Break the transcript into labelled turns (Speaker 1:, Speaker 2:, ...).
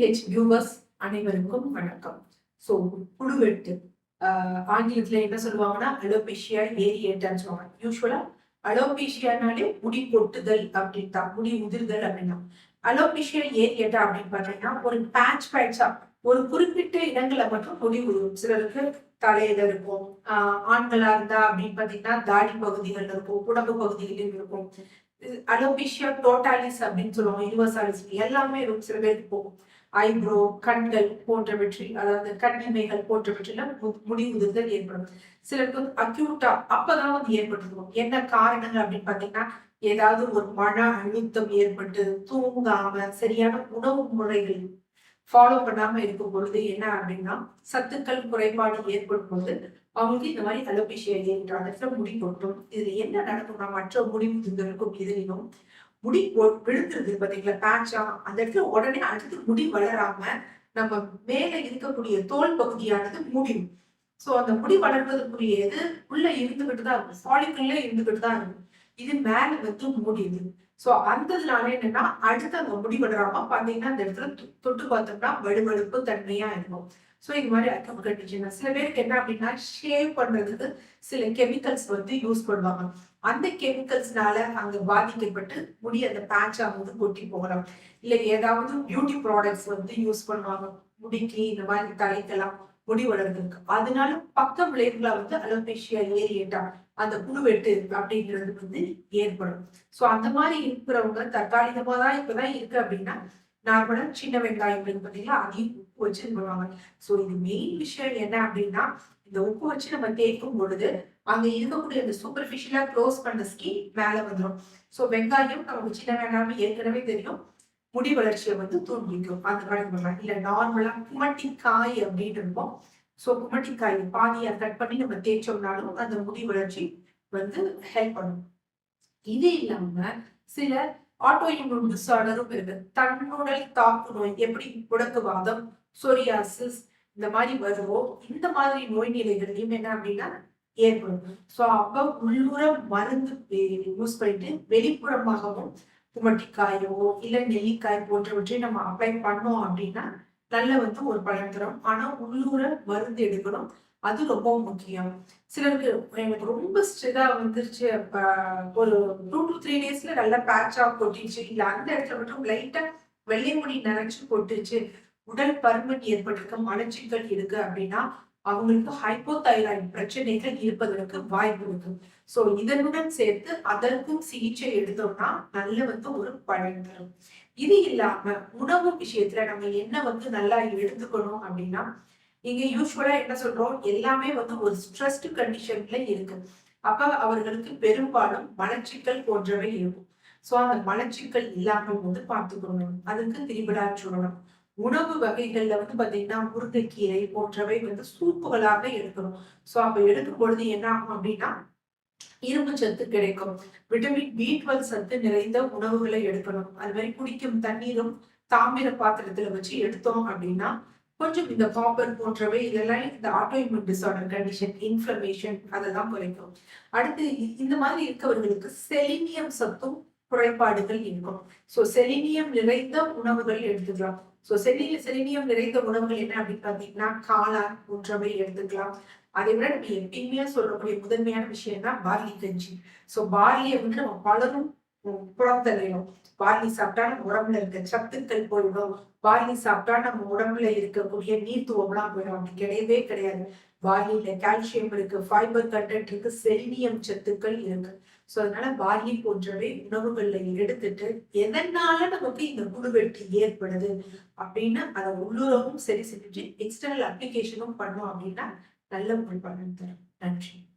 Speaker 1: DH viewers அனைவருக்கும் வணக்கம். So புழுவெட்டு ஆஹ் ஆங்கிலத்தில் என்ன சொல்லுவாங்கன்னா அலோபேஷியா ஏரியேட்டான்னு சொல்லுவாங்க. யூஸ்வலா அலோபேஷியானாலே முடி கொட்டுதல் அப்படின்னு தான். முடி உதிர்தல் அப்படின்னா அலோபேஷியா ஏரியேட்டா அப்படின்னு பார்த்தீங்கன்னா ஒரு பேட்ச் பேட்சா ஒரு குறிப்பிட்ட இடங்களை மட்டும் முடி உதிரும். சிலருக்கு தலையில இருக்கும். ஆஹ் ஆண்களா இருந்தா அப்படின்னு பாத்தீங்கன்னா தாடி பகுதிகள் இருக்கும். உடம்பு பகுதிகளிலும் இருக்கும். அலோபேஷியா டோட்டாலிஸ் அப்படின்னு சொல்லுவாங்க. யூனிவர்சாலிஸ் எல்லாமே இருக்கும். சில பேருக்கு போகும். ஐப்ரோ கண்கள் போன்றவற்றில் அதாவது கண்ணிமைகள் போன்றவற்றில முடி உதிர்தல் ஏற்படும். சிலருக்கு வந்து அக்யூட்டா அப்பதான் வந்து ஏற்பட்டுருக்கும். என்ன காரணங்கள் அப்படின்னு பாத்தீங்கன்னா ஏதாவது ஒரு மன அழுத்தம் ஏற்பட்டு தூங்காம சரியான உணவு முறைகள் ஃபாலோ பண்ணாம இருக்கும் பொழுது என்ன அப்படின்னா சத்துக்கள் குறைபாடு ஏற்படும் பொழுது அவங்களுக்கு இந்த மாதிரி அலோபேஷியா ஏற்ற அந்த இடத்துல முடி கொட்டும் இதுல என்ன நடக்கும்னா மற்ற முடிவு முதிர்களுக்கும் இதுலையும் முடி விழுந்துருது பாத்தீங்களா? பேட்சா அந்த இடத்துல உடனே அடுத்து முடி வளராம நம்ம மேல இருக்கக்கூடிய தோல் பகுதியானது மூடிடும் ஸோ அந்த முடி வளர்வதற்குரிய இது உள்ள இருந்துகிட்டு தான் இருக்கும். ஃபாலிக்குள்ள இருந்துகிட்டு தான் இருக்கும். இது மேல வந்து மூடிடுது ஸோ அந்ததுனால என்னன்னா அடுத்து அந்த முடி வளராம பாத்தீங்கன்னா அந்த இடத்துல தொ- தொட்டு பார்த்தோம்னா வலுவழுப்பு தன்மையா இருக்கும். ஸோ இது மாதிரி அக்கம் கண்டிஷன் சில பேருக்கு என்ன அப்படின்னா ஷேவ் பண்றதுக்கு சில கெமிக்கல்ஸ் வந்து யூஸ் பண்ணுவாங்க. அந்த கெமிக்கல்ஸ்னால அங்க பாதிக்கப்பட்டு முடி அந்த பேட்ச் ஆகும்போது கொட்டி போகலாம். இல்ல ஏதாவது பியூட்டி ப்ராடக்ட்ஸ் வந்து யூஸ் பண்ணுவாங்க. முடிக்கு இந்த மாதிரி தலைக்கெல்லாம் முடி வளர்றதுக்கு. அதனால பக்க விளைவுகளை வந்து அலோபேஷியா ஏரியேட்டா அந்த புழுவெட்டு அப்படிங்கிறது வந்து ஏற்படும். ஸோ அந்த மாதிரி இருக்கிறவங்க தற்காலிகமா தான் இப்பதான் இருக்கு அப்படின்னா நார்மலா சின்ன வெங்காயம் அப்படின்னு பார்த்தீங்கன்னா அதையும் உப்பு வச்சு பண்ணுவாங்க சோ இது மெயின் விஷயம் என்ன அப்படின்னா இந்த உப்பு வச்சு நம்ம தேய்க்கும் பொழுது அங்க இருக்கக்கூடிய அந்த சூப்பர்ஃபிஷியலா க்ளோஸ் பண்ண ஸ்கின் மேல வந்துடும் சோ வெங்காயம் நமக்கு சின்ன வேண்டாம ஏற்கனவே தெரியும். முடி வளர்ச்சியை வந்து தூண்டிக்கும் அந்த மாதிரி பண்ணலாம். இல்ல நார்மலா குமட்டிக்காய் அப்படின்னு இருப்போம் சோ குமட்டிக்காய் பாதியா கட் பண்ணி நம்ம தேய்ச்சோம்னாலும் அந்த முடி வளர்ச்சி வந்து ஹெல்ப் பண்ணும். இது இல்லாம சில ஆட்டோ இம்யூன் டிசார்டரும் இருக்கு தன்னுடல் தாக்கு நோய் எப்படி முடக்குவாதம் சோரியாசிஸ் இந்த மாதிரி வருவோம் இந்த மாதிரி நோய் நிலைகளையும் என்ன அப்படின்னா ஏற்படும். ஸோ அப்போ உள்ளுர மருந்து யூஸ் பண்ணிட்டு வெளிப்புறமாகவும் குமட்டிக்காயோ இல்லை நெல்லிக்காய் போன்றவற்றை நம்ம அப்ளை பண்ணோம் அப்படின்னா நல்ல வந்து ஒரு பலன் தரும். ஆனால் உள்ளூர மருந்து எடுக்கணும். அது ரொம்ப முக்கியம். சிலருக்கு எனக்கு ரொம்ப ஸ்ட்ரெதா வந்துருச்சு. இப்போ ஒரு டூ டு த்ரீ டேஸ்ல நல்ல பேட்சாக கொட்டிச்சு இல்லை அந்த இடத்துல மட்டும் லைட்டாக வெள்ளை முடி நரைச்சு கொட்டுச்சு. உடல் பருமன் ஏற்பட்டிருக்கு மலச்சிக்கல் இருக்கு அப்படின்னா அவங்களுக்கு ஹைப்போதைராய்டு பிரச்சனைகள் இருப்பதற்கு வாய்ப்பு இருக்கு. ஸோ இதனுடன் சேர்த்து அதற்கும் சிகிச்சை எடுத்தோம்னா நல்ல வந்து ஒரு பலன் தரும். இது இல்லாம உணவு விஷயத்துல நம்ம என்ன வந்து நல்லா எடுத்துக்கணும் அப்படின்னா இங்க யூஸ்வலா என்ன சொல்றோம்? எல்லாமே வந்து ஒரு ஸ்ட்ரெஸ்ட் கண்டிஷன்ல இருக்கு. அப்ப அவர்களுக்கு பெரும்பாலும் மலச்சிக்கல் போன்றவை இருக்கும். சோ அந்த மலச்சிக்கல் இல்லாம வந்து பார்த்துக்கணும். அதுக்கு திரிபலா சொல்லணும். உணவு வகைகள்ல வந்து பாத்தீங்கன்னா முருங்கைக்கீரை போன்றவை வந்து சூப்புகளாக எடுக்கணும். சோ அப்ப எடுக்கும் பொழுது என்ன ஆகும் அப்படின்னா இரும்பு சத்து கிடைக்கும். விட்டமின் பி டுவெல் சத்து நிறைந்த உணவுகளை எடுக்கணும். அது மாதிரி குடிக்கும் தண்ணீரும் தாமிர பாத்திரத்துல வச்சு எடுத்தோம் அப்படின்னா கொஞ்சம் இந்த காப்பர் போன்றவை இதெல்லாம் இந்த ஆட்டோஇம்யூன் டிசார்டர் கண்டிஷன் இன்ஃப்ளமேஷன் தான் குறைக்கும். அடுத்து இந்த மாதிரி இருக்கவர்களுக்கு செலினியம் சத்தும் குறைபாடுகள் இருக்கும். ஸோ செலினியம் நிறைந்த உணவுகள் எடுத்துக்கலாம். ஸோ செலி செலினியம் நிறைந்த உணவுகள் என்ன அப்படின்னு பார்த்தீங்கன்னா காளான் போன்றவை எடுத்துக்கலாம். அதை விட நம்ம எப்பயுமே சொல்லக்கூடிய முதன்மையான விஷயம்னா பார்லி கஞ்சி. ஸோ பார்லியை வந்து நம்ம பலரும் புறந்தள்ளிடும் வாங்கி சாப்பிட்டா நம்ம உடம்புல இருக்க சத்துக்கள் போயிடும் வாங்கி சாப்பிட்டா நம்ம உடம்புல இருக்கக்கூடிய நீர்த்துவம்லாம் போயிடும். அப்படி கிடையவே கிடையாது. வாயில கால்சியம் இருக்கு ஃபைபர் கண்டென்ட் இருக்கு செல்னியம் சத்துக்கள் இருக்கு. சோ அதனால பார்லி போன்றவை உணவுகள்ல எடுத்துட்டு எதனால நமக்கு இந்த குழுவெட்டு ஏற்படுது அப்படின்னு அதை உள்ளுறவும் சரி செஞ்சு எக்ஸ்டர்னல் அப்ளிகேஷனும் பண்ணோம் அப்படின்னா நல்ல ஒரு பலன் தரும். நன்றி.